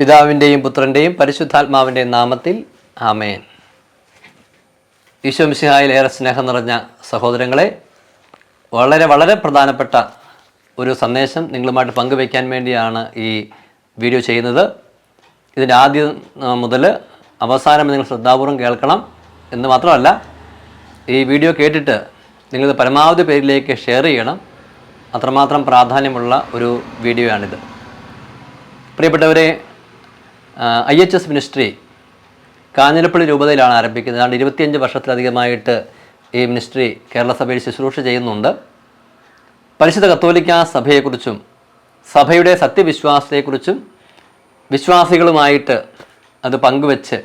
പിതാവിന്റെയും പുത്രന്റെയും പരിശുദ്ധാത്മാവിന്റെയും നാമത്തിൽ ആമേൻ. ഈശോ മിശിഹായിൽ ഏറെ സ്നേഹം നിറഞ്ഞ സഹോദരങ്ങളെ വളരെ വളരെ പ്രധാനപ്പെട്ട ഒരു സന്ദേശം നിങ്ങളുമായിട്ട് പങ്കുവയ്ക്കാൻ വേണ്ടിയാണ് ഈ വീഡിയോ ചെയ്യുന്നത്. ഇതിന്റെ ആദ്യം മുതൽ അവസാനം നിങ്ങൾ ശ്രദ്ധാപൂർവം കേൾക്കണം എന്ന് മാത്രമല്ല ഈ വീഡിയോ കേട്ടിട്ട് നിങ്ങളിത് പരമാവധി പേരിലേക്ക് ഷെയർ ചെയ്യണം. അത്രമാത്രം പ്രാധാന്യമുള്ള ഒരു വീഡിയോ ആണിത് പ്രിയപ്പെട്ടവരെ I H S ministry Kanjirappally രൂപതയിലാണ് ആരംഭിക്കുന്നത്. ഏതാണ്ട് ഇരുപത്തിയഞ്ച് വർഷത്തിലധികമായിട്ട് ഈ മിനിസ്ട്രി കേരള സഭയിൽ ശുശ്രൂഷ ചെയ്യുന്നുണ്ട്. പരിശുദ്ധ കത്തോലിക്ക സഭയെക്കുറിച്ചും സഭയുടെ സത്യവിശ്വാസത്തെക്കുറിച്ചും വിശ്വാസികളുമായിട്ട് അത് പങ്കുവെച്ച്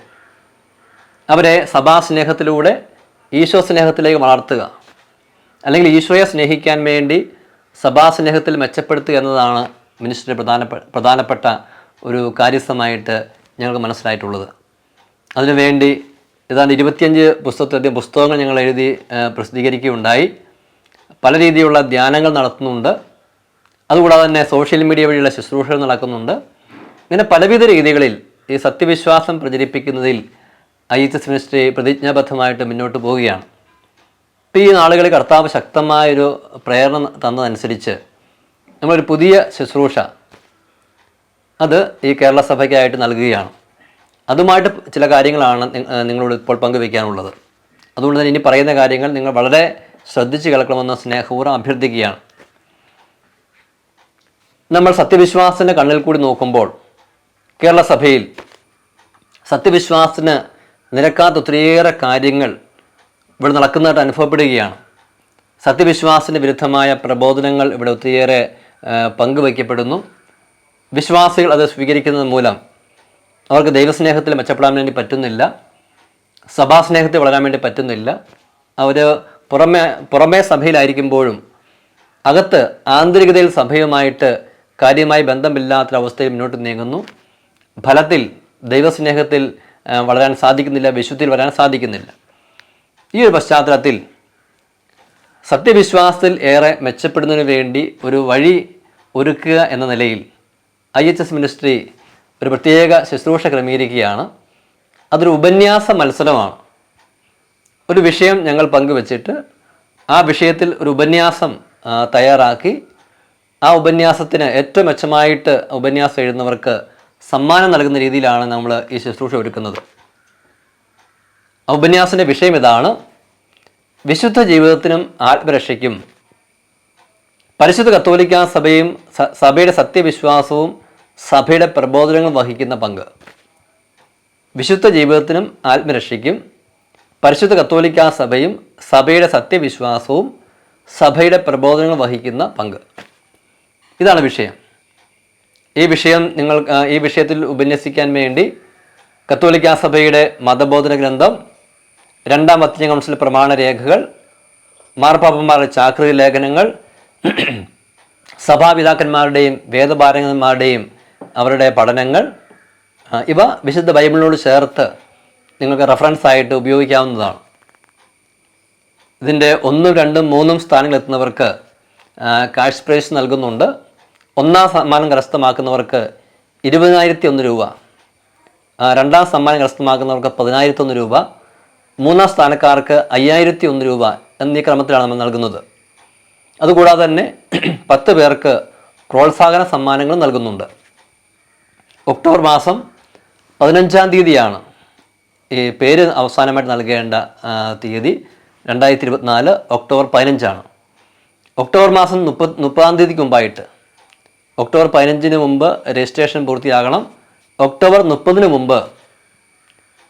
അവരെ സഭാസ്നേഹത്തിലൂടെ ഈശോ സ്നേഹത്തിലേക്ക് വളർത്തുക. അല്ലെങ്കിൽ ഈശോയെ സ്നേഹിക്കാൻ വേണ്ടി സഭാസ്നേഹത്തിൽ മെച്ചപ്പെടുത്തുക എന്നതാണ് മിനിസ്ട്രി പ്രധാനപ്പെട്ട പ്രധാനപ്പെട്ട ഒരു കാര്യസ്ഥമായിട്ട് ഞങ്ങൾക്ക് മനസ്സിലായിട്ടുള്ളത്. അതിനുവേണ്ടി ഏതാണ്ട് ഇരുപത്തിയഞ്ച് പുസ്തകത്തിലധികം പുസ്തകങ്ങൾ ഞങ്ങൾ എഴുതി പ്രസിദ്ധീകരിക്കുകയുണ്ടായി. പല രീതിയിലുള്ള ധ്യാനങ്ങൾ നടത്തുന്നുണ്ട്. അതുകൂടാതെ തന്നെ സോഷ്യൽ മീഡിയ വഴിയുള്ള ശുശ്രൂഷകൾ നടക്കുന്നുണ്ട്. ഇങ്ങനെ പലവിധ രീതികളിൽ ഈ സത്യവിശ്വാസം പ്രചരിപ്പിക്കുന്നതിൽ ഐ എസ് മിനിസ്ട്രി പ്രതിജ്ഞാബദ്ധമായിട്ട് മുന്നോട്ട് പോവുകയാണ്. ഇപ്പോൾ ഈ നാളുകളിൽ കർത്താവ് ശക്തമായൊരു പ്രേരണ തന്നതനുസരിച്ച് നമ്മളൊരു പുതിയ ശുശ്രൂഷ അത് ഈ കേരള സഭയ്ക്കായിട്ട് നൽകുകയാണ്. അതുമായിട്ട് ചില കാര്യങ്ങളാണ് നിങ്ങളോട് ഇപ്പോൾ പങ്കുവയ്ക്കാനുള്ളത് അതുകൊണ്ട് തന്നെ ഇനി പറയുന്ന കാര്യങ്ങൾ നിങ്ങൾ വളരെ ശ്രദ്ധിച്ച് കേൾക്കണമെന്ന് സ്നേഹപൂർവം അഭ്യർത്ഥിക്കുകയാണ്. നമ്മൾ സത്യവിശ്വാസത്തിന്റെ കണ്ണിൽ കൂടി നോക്കുമ്പോൾ കേരള സഭയിൽ സത്യവിശ്വാസത്തിന് നിരക്കാത്ത ഒത്തിരിയേറെ കാര്യങ്ങൾ ഇവിടെ നടക്കുന്നതായിട്ട് അനുഭവപ്പെടുകയാണ്. സത്യവിശ്വാസത്തിന് വിരുദ്ധമായ പ്രബോധനങ്ങൾ ഇവിടെ ഒത്തിരിയേറെ പങ്കുവയ്ക്കപ്പെടുന്നു വിശ്വാസികൾ അത് സ്വീകരിക്കുന്നത് മൂലം അവർക്ക് ദൈവസ്നേഹത്തിൽ മെച്ചപ്പെടാൻ വേണ്ടി പറ്റുന്നില്ല സഭാസ്നേഹത്തിൽ വളരാൻ വേണ്ടി പറ്റുന്നില്ല. അവർ പുറമെ പുറമേ സഭയിലായിരിക്കുമ്പോഴും അകത്ത് ആന്തരികതയിൽ സഭയുമായിട്ട് കാര്യമായി ബന്ധമില്ലാത്തൊരവസ്ഥയിൽ മുന്നോട്ട് നീങ്ങുന്നു. ഫലത്തിൽ ദൈവസ്നേഹത്തിൽ വളരാൻ സാധിക്കുന്നില്ല വിശുദ്ധിയിൽ വരാൻ സാധിക്കുന്നില്ല. ഈ ഒരു പശ്ചാത്തലത്തിൽ സത്യവിശ്വാസത്തിൽ ഏറെ മെച്ചപ്പെടുന്നതിന് വേണ്ടി ഒരു വഴി ഒരുക്കുക എന്ന നിലയിൽ ഐ എച്ച് എസ് മിനിസ്ട്രി ഒരു പ്രത്യേക ശുശ്രൂഷ ക്രമീകരിക്കുകയാണ്. അതൊരു ഉപന്യാസ മത്സരമാണ്. ഒരു വിഷയം ഞങ്ങൾ പങ്കുവച്ചിട്ട് ആ വിഷയത്തിൽ ഒരു ഉപന്യാസം തയ്യാറാക്കി. ആ ഉപന്യാസത്തിന് ഏറ്റവും മെച്ചമായിട്ട് ഉപന്യാസം എഴുതുന്നവർക്ക് സമ്മാനം നൽകുന്ന രീതിയിലാണ് നമ്മൾ ഈ ശുശ്രൂഷ ഒരുക്കുന്നത്. ആ ഉപന്യാസത്തിന്റെ വിഷയം ഇതാണ്. വിശുദ്ധ ജീവിതത്തിനും ആത്മരക്ഷയ്ക്കും പരിശുദ്ധ കത്തോലിക്ക സഭയും സഭയുടെ സത്യവിശ്വാസവും സഭയുടെ പ്രബോധനങ്ങൾ വഹിക്കുന്ന പങ്ക്. വിശുദ്ധ ജീവിതത്തിനും ആത്മരക്ഷയ്ക്കും പരിശുദ്ധ കത്തോലിക്ക സഭയും സഭയുടെ സത്യവിശ്വാസവും സഭയുടെ പ്രബോധനങ്ങൾ വഹിക്കുന്ന പങ്ക്. ഇതാണ് വിഷയം. ഈ വിഷയം നിങ്ങൾ ഈ വിഷയത്തിൽ ഉപന്യസിക്കാൻ വേണ്ടി കത്തോലിക്ക സഭയുടെ മതബോധന ഗ്രന്ഥം രണ്ടാം വത്തിയ കൗൺസിൽ പ്രമാണരേഖകൾ മാർപ്പാപ്പന്മാരുടെ ചാക്രിക ലേഖനങ്ങൾ സഭാപിതാക്കന്മാരുടെയും വേദപാരകന്മാരുടെയും അവരുടെ പഠനങ്ങൾ ഇവ വിശുദ്ധ ബൈബിളിനോട് ചേർത്ത് നിങ്ങൾക്ക് റെഫറൻസ് ആയിട്ട് ഉപയോഗിക്കാവുന്നതാണ്. ഇതിന്റെ ഒന്നും രണ്ടും മൂന്നും സ്ഥാനങ്ങൾ എത്തുന്നവർക്ക് കാഷ് പ്രൈസ് നൽകുന്നുണ്ട്. ഒന്നാം സമ്മാനം കരസ്ഥമാക്കുന്നവർക്ക് ഇരുപതിനായിരത്തി ഒന്ന് രൂപ രണ്ടാം സമ്മാനം കരസ്ഥമാക്കുന്നവർക്ക് പതിനായിരത്തി ഒന്ന് രൂപ. മൂന്നാം സ്ഥാനക്കാർക്ക് അയ്യായിരത്തി ഒന്ന് രൂപ എന്നീ ക്രമത്തിലാണ് നമ്മൾ നൽകുന്നത്. അതുകൂടാതെ തന്നെ പത്ത് പേർക്ക് പ്രോത്സാഹന സമ്മാനങ്ങളും നൽകുന്നുണ്ട്. ഒക്ടോബർ മാസം പതിനഞ്ചാം തീയതിയാണ്. ഈ പേര് അവസാനമായിട്ട് നൽകേണ്ട തീയതി രണ്ടായിരത്തി ഇരുപത്തിനാല് ഒക്ടോബർ പതിനഞ്ചാണ്. ഒക്ടോബർ മാസം മുപ്പത് മുപ്പതാം തീയതിക്ക് മുമ്പായിട്ട് ഒക്ടോബർ പതിനഞ്ചിന് മുമ്പ് രജിസ്ട്രേഷൻ പൂർത്തിയാകണം. ഒക്ടോബർ മുപ്പതിന് മുമ്പ്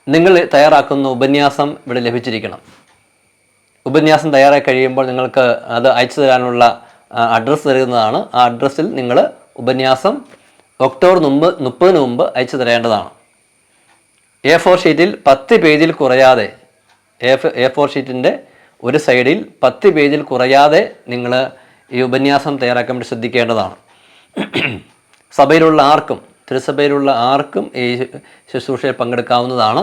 നിങ്ങൾ തയ്യാറാക്കുന്ന ഉപന്യാസം ഇവിടെ ലഭിച്ചിരിക്കണം. ഉപന്യാസം തയ്യാറായി കഴിയുമ്പോൾ നിങ്ങൾക്ക് അത് അയച്ചു തരാനുള്ള അഡ്രസ്സ് തരുന്നതാണ് ആ അഡ്രസ്സിൽ നിങ്ങൾ ഉപന്യാസം ഒക്ടോബർ മുമ്പ് മുപ്പതിന് മുമ്പ് അയച്ചു തരേണ്ടതാണ്. എ ഫോർ ഷീറ്റിൽ പത്ത് പേജിൽ കുറയാതെ എ എ ഫോർ ഷീറ്റിന്റെ ഒരു സൈഡിൽ പത്ത് പേജിൽ കുറയാതെ നിങ്ങൾ ഈ ഉപന്യാസം തയ്യാറാക്കാൻ വേണ്ടി ശ്രദ്ധിക്കേണ്ടതാണ്. സഭയിലുള്ള ആർക്കും തിരുസഭയിലുള്ള ആർക്കും ഈ ശുശ്രൂഷയിൽ പങ്കെടുക്കാവുന്നതാണ്.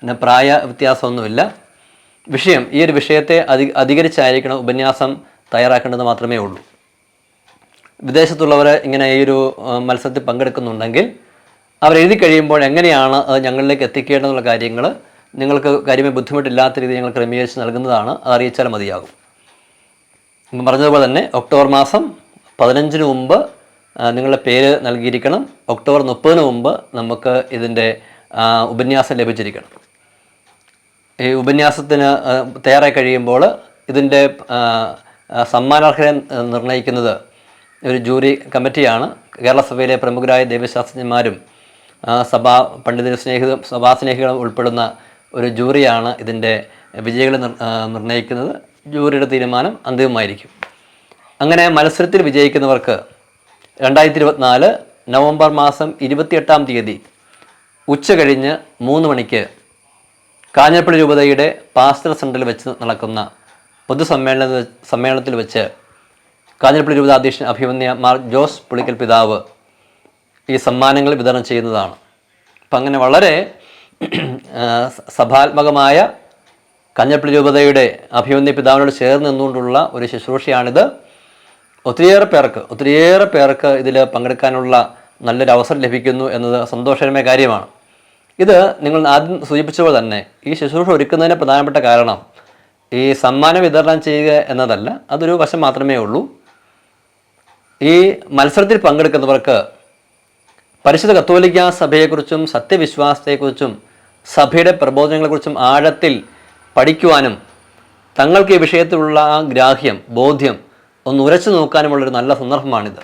പിന്നെ പ്രായ വ്യത്യാസമൊന്നുമില്ല. വിഷയം ഈ ഒരു വിഷയത്തെ അധി അധികരിച്ചായിരിക്കണം ഉപന്യാസം തയ്യാറാക്കേണ്ടത് മാത്രമേ ഉള്ളൂ. വിദേശത്തുള്ളവർ ഇങ്ങനെ ഈ ഒരു മത്സരത്തിൽ പങ്കെടുക്കുന്നുണ്ടെങ്കിൽ അവരെഴുതി കഴിയുമ്പോൾ എങ്ങനെയാണ് അത് ഞങ്ങളിലേക്ക് എത്തിക്കേണ്ടതെന്നുള്ള കാര്യങ്ങൾ നിങ്ങൾക്ക് കാര്യമായി ബുദ്ധിമുട്ടില്ലാത്ത രീതിയിൽ ഞങ്ങൾ ക്രമീകരിച്ച് നൽകുന്നതാണ് അത് അറിയിച്ചാൽ മതിയാകും. പറഞ്ഞതുപോലെ തന്നെ ഒക്ടോബർ മാസം പതിനഞ്ചിന് മുമ്പ് നിങ്ങളുടെ പേര് നൽകിയിരിക്കണം. ഒക്ടോബർ മുപ്പതിന് മുമ്പ് നമുക്ക് ഇതിന്റെ ഉപന്യാസം ലഭിച്ചിരിക്കണം. ഈ ഉപന്യാസത്തിന് തയ്യാറായി കഴിയുമ്പോൾ ഇതിന്റെ സമ്മാനാർഹരെ നിർണയിക്കുന്നത് ഒരു ജൂറി കമ്മിറ്റിയാണ്. കേരള സഭയിലെ പ്രമുഖരായ ദൈവശാസ്ത്രജ്ഞന്മാരും സഭാ പണ്ഡിത സ്നേഹിത സഭാസ്നേഹികളും ഉൾപ്പെടുന്ന ഒരു ജൂറിയാണ് ഇതിന്റെ വിജയികളെ നിർ- നിർണയിക്കുന്നത് ജൂറിയുടെ തീരുമാനം അന്തിമമായിരിക്കും. അങ്ങനെ മത്സരത്തിൽ വിജയിക്കുന്നവർക്ക് രണ്ടായിരത്തി ഇരുപത്തിനാല് നവംബർ മാസം ഇരുപത്തിയെട്ടാം തീയതി ഉച്ച കഴിഞ്ഞ് മൂന്ന് മണിക്ക് കാഞ്ഞിരപ്പള്ളി രൂപതയുടെ പാസ്റ്റർ സെന്ററിൽ വെച്ച് നടക്കുന്ന പൊതുസമ്മേളന സമ്മേളനത്തിൽ വെച്ച് കാഞ്ഞിരപ്പള്ളി രൂപത അധ്യക്ഷൻ അഭിമന്യ മാർ ജോസ് പുളിക്കൽ പിതാവ് ഈ സമ്മാനങ്ങൾ വിതരണം ചെയ്യുന്നതാണ്. അപ്പം അങ്ങനെ വളരെ സഭാത്മകമായ കാഞ്ഞിരപ്പള്ളി രൂപതയുടെ അഭിമന്യ പിതാവിനോട് ചേർന്ന് നിന്നുകൊണ്ടുള്ള ഒരു ശുശ്രൂഷയാണിത്. ഒത്തിരിയേറെ പേർക്ക് ഒത്തിരിയേറെ പേർക്ക് ഇതിൽ പങ്കെടുക്കാനുള്ള നല്ലൊരു അവസരം ലഭിക്കുന്നു എന്നത് സന്തോഷകരമായ കാര്യമാണ്. ഇത് നിങ്ങൾ ആദ്യം പോലെ തന്നെ ഈ ശുശ്രൂഷ ഒരുക്കുന്നതിന് പ്രധാനപ്പെട്ട കാരണം ഈ സമ്മാനം വിതരണം ചെയ്യുക എന്നതല്ല അതൊരു വശം മാത്രമേ ഉള്ളൂ. ഈ മത്സരത്തിൽ പങ്കെടുക്കുന്നവർക്ക് പരിശുദ്ധ കത്തോലിക്ക സഭയെക്കുറിച്ചും സത്യവിശ്വാസത്തെക്കുറിച്ചും സഭയുടെ പ്രബോധനങ്ങളെക്കുറിച്ചും ആഴത്തിൽ പഠിക്കുവാനും തങ്ങൾക്ക് ഈ വിഷയത്തിലുള്ള ആ ഗ്രാഹ്യം ബോധ്യം ഒന്ന് ഉരച്ചു നോക്കാനുമുള്ളൊരു നല്ല സന്ദർഭമാണിത്.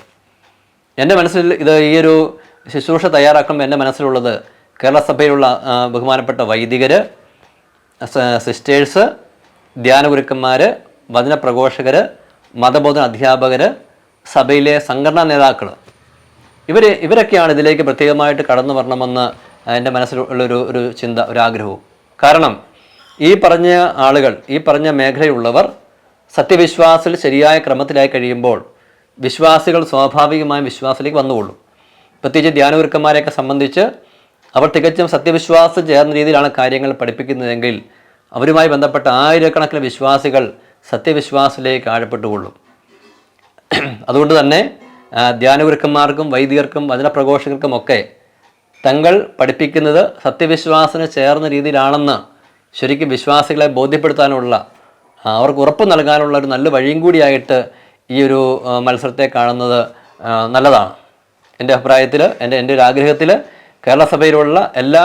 എന്റെ മനസ്സിൽ ഇത് ഈ ഒരു ശുശ്രൂഷ തയ്യാറാക്കുമ്പോൾ എന്റെ മനസ്സിലുള്ളത് കേരള സഭയിലുള്ള ബഹുമാനപ്പെട്ട വൈദികർ സിസ്റ്റേഴ്സ് ധ്യാനഗുരുക്കന്മാർ വചന പ്രഘോഷകർ മതബോധന അധ്യാപകർ സഭയിലെ സംഘടനാ നേതാക്കൾ ഇവർ ഇവരൊക്കെയാണ് ഇതിലേക്ക് പ്രത്യേകമായിട്ട് കടന്നു വരണമെന്ന് എന്റെ മനസ്സിലുള്ളൊരു ഒരു ചിന്ത ഒരു ആഗ്രഹവും. കാരണം ഈ പറഞ്ഞ ആളുകൾ ഈ പറഞ്ഞ മേഖലയിലുള്ളവർ സത്യവിശ്വാസത്തിൽ ശരിയായ ക്രമത്തിലായി കഴിയുമ്പോൾ വിശ്വാസികൾ സ്വാഭാവികമായും വിശ്വാസത്തിലേക്ക് വന്നുകൊള്ളും. പ്രത്യേകിച്ച് ധ്യാനഗുരുക്കന്മാരെയൊക്കെ സംബന്ധിച്ച് അവർ തികച്ചും സത്യവിശ്വാസം ചേർന്ന രീതിയിലാണ് കാര്യങ്ങൾ പഠിപ്പിക്കുന്നതെങ്കിൽ അവരുമായി ബന്ധപ്പെട്ട ആയിരക്കണക്കിന് വിശ്വാസികൾ സത്യവിശ്വാസത്തിലേക്ക് ആഴപ്പെട്ടുകൊള്ളും. അതുകൊണ്ട് തന്നെ ധ്യാനഗുരുക്കന്മാർക്കും വൈദികർക്കും വചനപ്രഘോഷകർക്കും ഒക്കെ തങ്ങൾ പഠിപ്പിക്കുന്നത് സത്യവിശ്വാസത്തിന് ചേർന്ന രീതിയിലാണെന്ന് ശരിക്കും വിശ്വാസികളെ ബോധ്യപ്പെടുത്താനുള്ള അവർക്ക് ഉറപ്പ് നൽകാനുള്ള ഒരു നല്ല വഴിയും കൂടിയായിട്ട് ഈ ഒരു മത്സരത്തെ കാണുന്നത് നല്ലതാണ്. എന്റെ അഭിപ്രായത്തിൽ എന്റെ എന്റെ ഒരു ആഗ്രഹത്തിൽ കേരള സഭയിലുള്ള എല്ലാ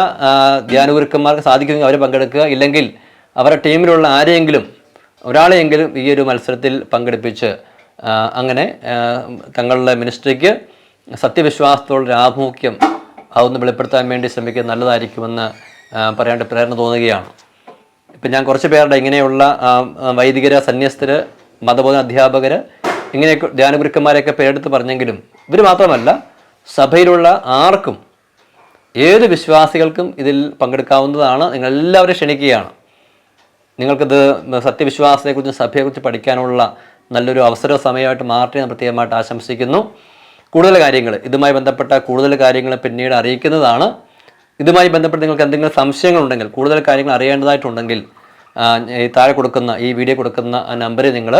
ധ്യാനഗുരുക്കന്മാർക്ക് സാധിക്കുമെങ്കിൽ അവർ പങ്കെടുക്കുക. ഇല്ലെങ്കിൽ അവരുടെ ടീമിലുള്ള ആരെയെങ്കിലും ഒരാളെയെങ്കിലും ഈ ഒരു മത്സരത്തിൽ പങ്കെടുപ്പിച്ച് അങ്ങനെ തങ്ങളുടെ മിനിസ്ട്രിക്ക് സത്യവിശ്വാസത്തോടൊരു ആഭിമുഖ്യം അതൊന്ന് വെളിപ്പെടുത്താൻ വേണ്ടി ശ്രമിക്കുന്നത് നല്ലതായിരിക്കുമെന്ന് പറയാണ്ട് പ്രേരണ തോന്നുകയാണ്. ഇപ്പം ഞാൻ കുറച്ച് പേരുടെ ഇങ്ങനെയുള്ള വൈദികർ സന്യസ്തർ മതബോധന അധ്യാപകർ ഇങ്ങനെയൊക്കെ ധ്യാനഗുരുക്കന്മാരെയൊക്കെ പേരെടുത്ത് പറഞ്ഞെങ്കിലും ഇവർ മാത്രമല്ല സഭയിലുള്ള ആർക്കും ഏത് വിശ്വാസികൾക്കും ഇതിൽ പങ്കെടുക്കാവുന്നതാണ്. നിങ്ങൾ ക്ഷണിക്കുകയാണ്. നിങ്ങൾക്കിത് സത്യവിശ്വാസത്തെക്കുറിച്ച് സഭയെക്കുറിച്ച് പഠിക്കാനുള്ള നല്ലൊരു അവസര സമയമായിട്ട് മാറട്ടെ ഞാൻ പ്രത്യേകമായിട്ട് ആശംസിക്കുന്നു. കൂടുതൽ കാര്യങ്ങൾ ഇതുമായി ബന്ധപ്പെട്ട കൂടുതൽ കാര്യങ്ങൾ പിന്നീട് അറിയിക്കുന്നതാണ്. ഇതുമായി ബന്ധപ്പെട്ട് നിങ്ങൾക്ക് എന്തെങ്കിലും സംശയങ്ങളുണ്ടെങ്കിൽ കൂടുതൽ കാര്യങ്ങൾ അറിയേണ്ടതായിട്ടുണ്ടെങ്കിൽ ഈ താഴെ കൊടുക്കുന്ന ഈ വീഡിയോ കൊടുക്കുന്ന നമ്പറിൽ നിങ്ങൾ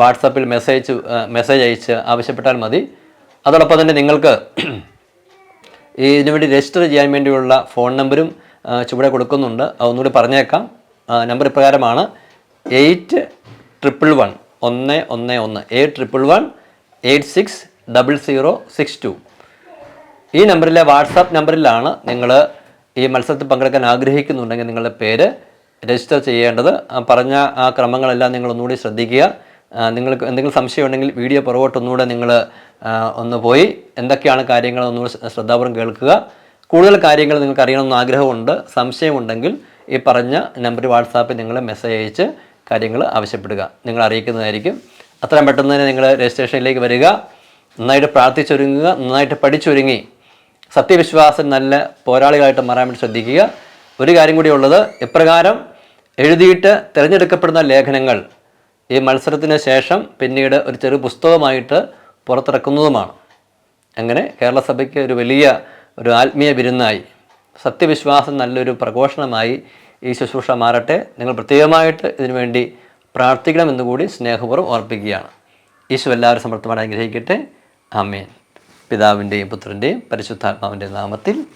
വാട്സാപ്പിൽ മെസ്സേജ് മെസ്സേജ് അയച്ച് ആവശ്യപ്പെട്ടാൽ മതി. അതോടൊപ്പം തന്നെ നിങ്ങൾക്ക് ഇതിനു രജിസ്റ്റർ ചെയ്യാൻ വേണ്ടിയുള്ള ഫോൺ നമ്പരും ചുവടെ കൊടുക്കുന്നുണ്ട്. അതൊന്നുകൂടി പറഞ്ഞേക്കാം. നമ്പർ ഇപ്രകാരമാണ്. എയ്റ്റ് ട്രിപ്പിൾ വൺ ഒന്ന് ഒന്ന് ഒന്ന്. Eight triple one eight six double zero six two ഈ നമ്പറിലെ വാട്സാപ്പ് നമ്പറിലാണ് നിങ്ങൾ ഈ മത്സരത്തിൽ പങ്കെടുക്കാൻ ആഗ്രഹിക്കുന്നുണ്ടെങ്കിൽ നിങ്ങളുടെ പേര് രജിസ്റ്റർ ചെയ്യേണ്ടത്. പറഞ്ഞ ആ ക്രമങ്ങളെല്ലാം നിങ്ങൾ ഒന്നുകൂടി ശ്രദ്ധിക്കുക. നിങ്ങൾക്ക് എന്തെങ്കിലും സംശയം ഉണ്ടെങ്കിൽ വീഡിയോ പുറകോട്ട് ഒന്നുകൂടെ നിങ്ങൾ ഒന്ന് പോയി. എന്തൊക്കെയാണ് കാര്യങ്ങൾ ഒന്നുകൂടി ശ്രദ്ധാപൂർവം കേൾക്കുക. കൂടുതൽ കാര്യങ്ങൾ നിങ്ങൾക്ക് അറിയണമെന്ന് ആഗ്രഹമുണ്ട് സംശയമുണ്ടെങ്കിൽ ഈ പറഞ്ഞ നമ്പർ വാട്സാപ്പിൽ നിങ്ങൾ മെസ്സേജ് അയച്ച് കാര്യങ്ങൾ ആവശ്യപ്പെടുക. നിങ്ങൾ അറിയിക്കുന്നതായിരിക്കും. അത്രയും പെട്ടെന്ന് തന്നെ നിങ്ങൾ രജിസ്ട്രേഷനിലേക്ക് വരിക. നന്നായിട്ട് പ്രാർത്ഥിച്ചൊരുങ്ങുക. നന്നായിട്ട് പഠിച്ചൊരുങ്ങി. സത്യവിശ്വാസം നല്ല പോരാളികളായിട്ട് മാറാൻ വേണ്ടി ശ്രദ്ധിക്കുക. ഒരു കാര്യം കൂടി ഉള്ളത് ഇപ്രകാരം എഴുതിയിട്ട് തിരഞ്ഞെടുക്കപ്പെടുന്ന ലേഖനങ്ങൾ ഈ മത്സരത്തിന് ശേഷം പിന്നീട് ഒരു ചെറു പുസ്തകമായിട്ട് പുറത്തിറക്കുന്നതുമാണ്. അങ്ങനെ കേരള സഭയ്ക്ക് ഒരു വലിയ ഒരു ആത്മീയ വിരുന്നായി. സത്യവിശ്വാസം നല്ലൊരു പ്രഘോഷണമായി ഈ ശുശ്രൂഷ മാറട്ടെ. നിങ്ങൾ പ്രത്യേകമായിട്ട് ഇതിനുവേണ്ടി പ്രാർത്ഥിക്കണമെന്ന് കൂടി സ്നേഹപൂർവം ഓർപ്പിക്കുകയാണ്. ഈശോ എല്ലാവരും സമർത്ഥമായി അനുഗ്രഹിക്കട്ടെ. അമ്മേൻ പിതാവിന്റെയും പുത്രന്റെയും പരിശുദ്ധാത്മാവിന്റെ നാമത്തിൽ